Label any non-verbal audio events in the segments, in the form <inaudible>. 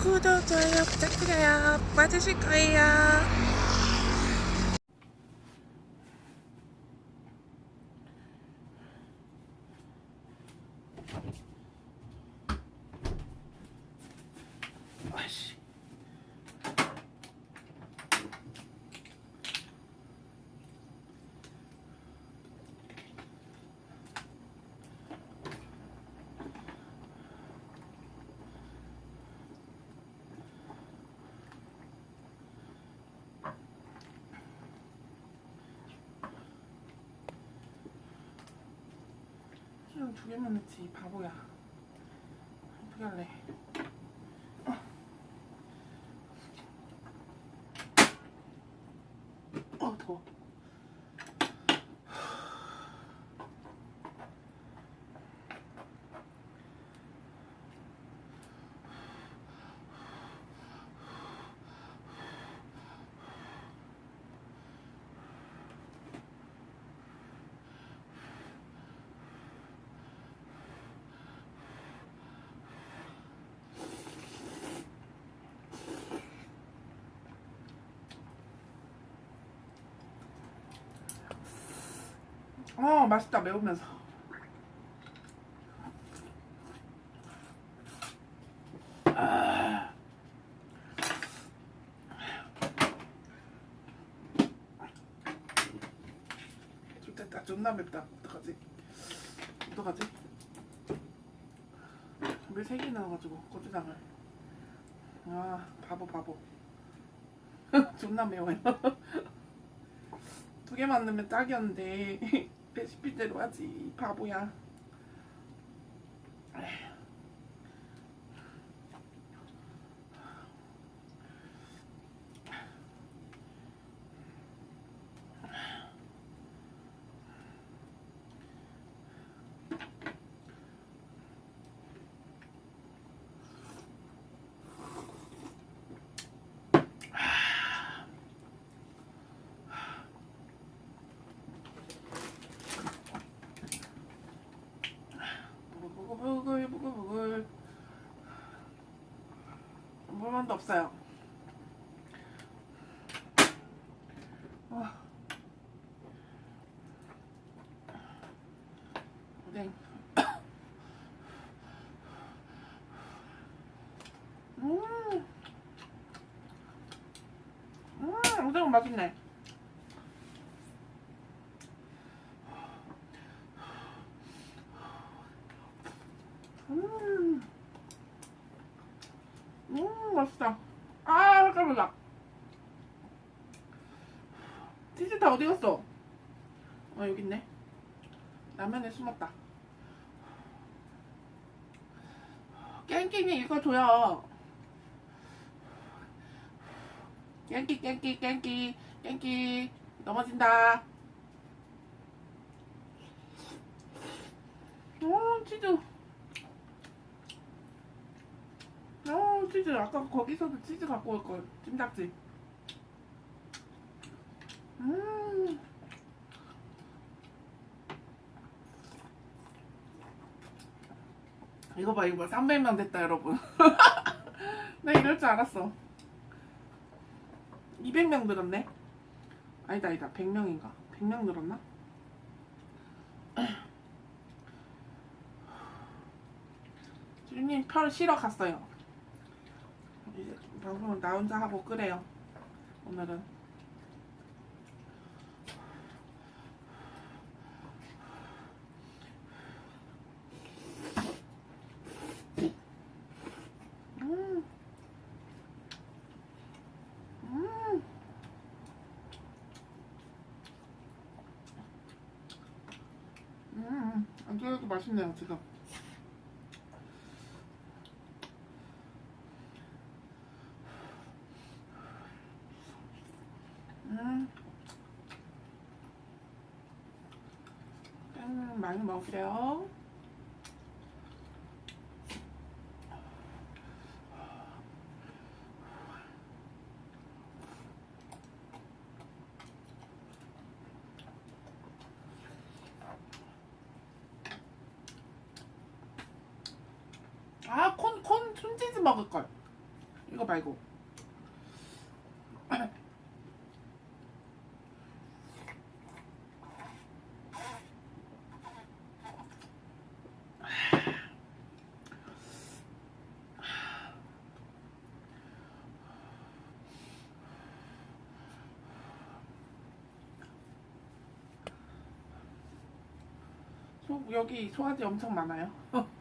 구독, 좋아요 부탁드려요. 빠지실 거예요. 수영 두 개만 했지 바보야. 어떻게 할래 어 더워 어 맛있다 매우면서. 아. 좋겠다 존나 맵다. 어떡하지? 어떡하지? 왜세 개 넣어가지고 고추장을. 아 바보 바보. <laughs> 존나 매워요. <laughs> 두 개만 넣으면 딱이었는데 <laughs> 레시피대로 하지 바보야 부글부글 부글부글 물만도 없어요 와. 오뎅 음. 음, 오뎅은 맛있네 음, 음 맛있다. 아 잠깐만. 치즈 다 어디 갔어? 어 여기 있네. 라면에 숨었다. 깽깽이 이거 줘요. 깽끼 깽끼 깽끼 깽끼 넘어진다. 어 치즈. 어 치즈 아까 거기서도 치즈 갖고 올걸 찜닭집. 음. 이거 봐 이거 봐. 300명 됐다 여러분. <laughs> 나 이럴 줄 알았어. 200명 늘었네. 아니다 아니다. 100명인가? 100명 늘었나? <clears throat> 주님 편 쉬러 갔어요 이제 방송을 나 혼자 하고 끄래요. 오늘은. 음. 음. 음. 안 그래도 맛있네요, 지금. 음. 음, 많이 먹으세요. 아, 콘, 콘, 손치즈 먹을걸. 이거 말고. 여기 소화제 엄청 많아요. <laughs>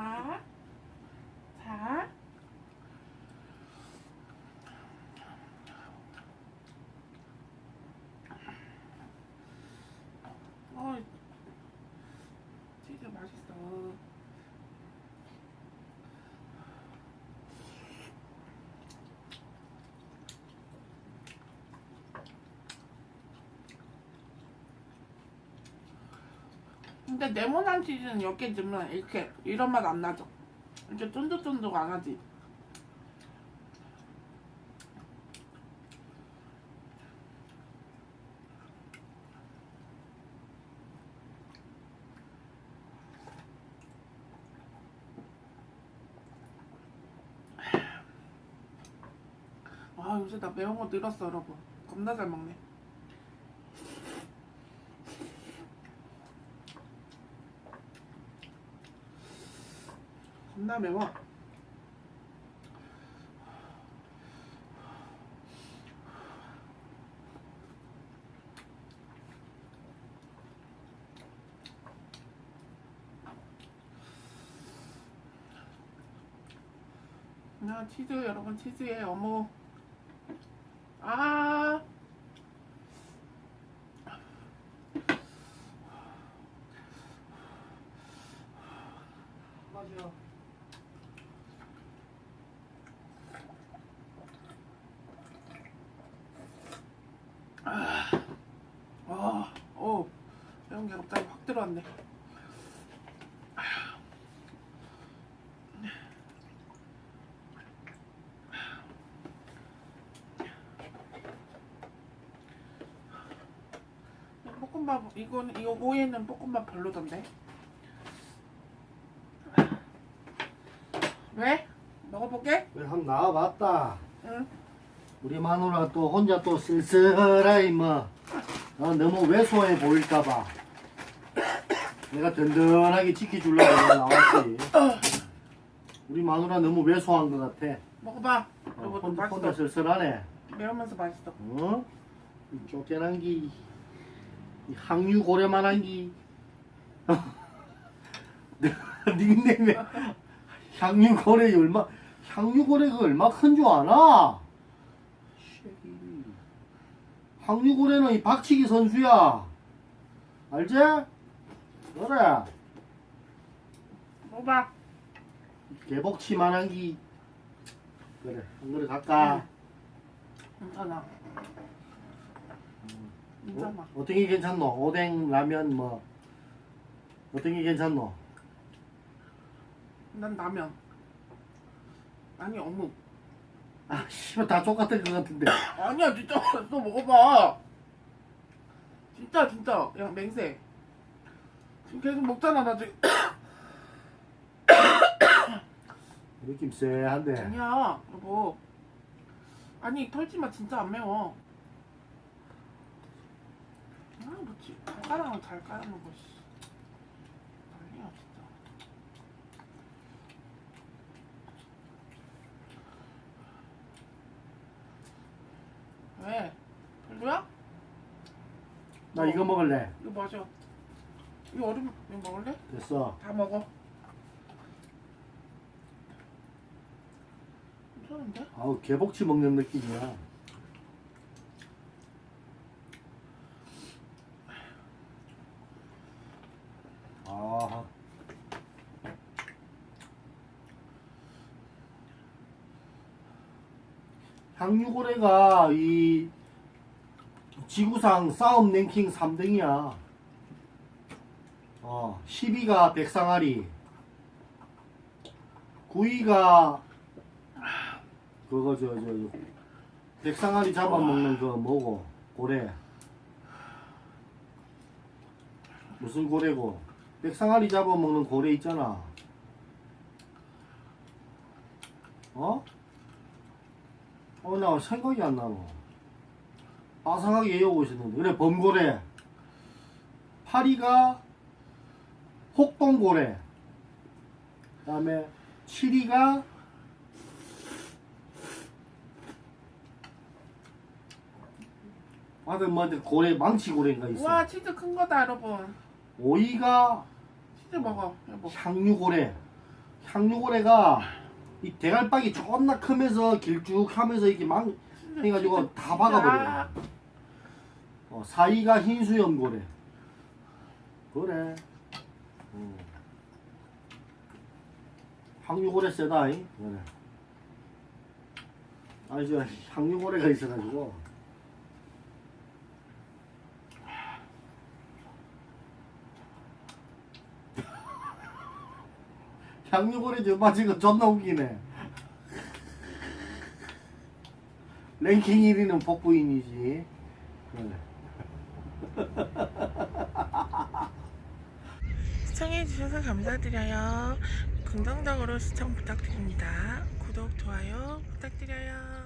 자, 자. 어, 치즈 맛있어. 근데 네모난 치즈는 이렇게 넣으면 이렇게 이런 맛 안 나죠? 이렇게 쫀득쫀득 안 하지? 아 요새 나 매운 거 늘었어 여러분 겁나 잘 먹네 겁나 매워 나 치즈 여러분 치즈에 어묵 아 맞아. 아, 오, 매운 게 갑자기 확 들어왔네. 볶음밥 이건 이거 오이는 볶음밥 별로던데. 왜? 먹어볼게. 왜 한번 나와봤다. 응. 우리 마누라 또 혼자 또 쓸쓸하게 뭐 어, 너무 왜소해 보일까봐 내가 든든하게 지켜주려고 내가 나왔지. 우리 마누라 너무 왜소한 것 같아. 먹어봐. 어, 이것도 혼자, 혼자 맛있어. 쓸쓸하네. 매우면서 맛있어. 어? 이 쫓겨난 기, 이 항유 고래만한 기, <laughs> 닉네임에 향유 고래 얼마, 향유 고래가 얼마 큰 줄 아나? 항유 고래는 이 박치기 선수야. 알지? 그래. 먹어봐. 개복치만한 기. 그래, 한 그릇 갈까? 괜찮아. 괜찮아. 어? 어떤 게 괜찮노? 오뎅, 라면, 뭐. 어떤 게 괜찮노? 난 라면. 아니 어묵. 아, 씨발, 다 똑같은 것 같은데. 아니야 진짜 또 먹어봐. 진짜 진짜 그냥 맹세. 지금 계속 먹잖아 나 지금. <coughs> 느낌 쎄한데. 아니야 여보. 아니 털지마 진짜 안 매워. 아 뭐지? 젓가락을 잘 깔아놓고 씨. 난리야 진짜. 왜? 별로야? 나 이거 먹을래. 이거 마셔. 이거 얼음 이거 먹을래? 됐어. 다 먹어. 괜찮은데? 아우, 개복치 먹는 느낌이야. 아. 향유고래가 이 지구상 싸움 랭킹 3등이야. 어, 10위가 백상아리, 구이가 그거 저 저 백상아리 잡아먹는 그 뭐고? 고래. 무슨 고래고? 백상아리 잡아먹는 고래 있잖아. 어? 어 나 생각이 안 나고 빠삭하게 외우고 있었는데. 그래 범고래. 파리가 혹동고래 그 다음에 칠이가 아들 뭐한테 고래 망치 고래인가 있어 와 치즈 큰 거다 여러분. 오이가 치즈 먹어 여보. 향유고래 향유고래가 이 대갈박이 존나 크면서 길쭉하면서 이렇게 망 해가지고 다. 박아버려. 아, 어, 사이가 흰수염고래 그래 음. 향유고래 세다잉 그래 아니 저 향유고래가 있어가지고 향유고래 저 맞은 거 존나 웃기네 랭킹 1위는 복부인이지 그래. <laughs> 시청해주셔서 감사드려요. 긍정적으로 시청 부탁드립니다. 구독, 좋아요 부탁드려요.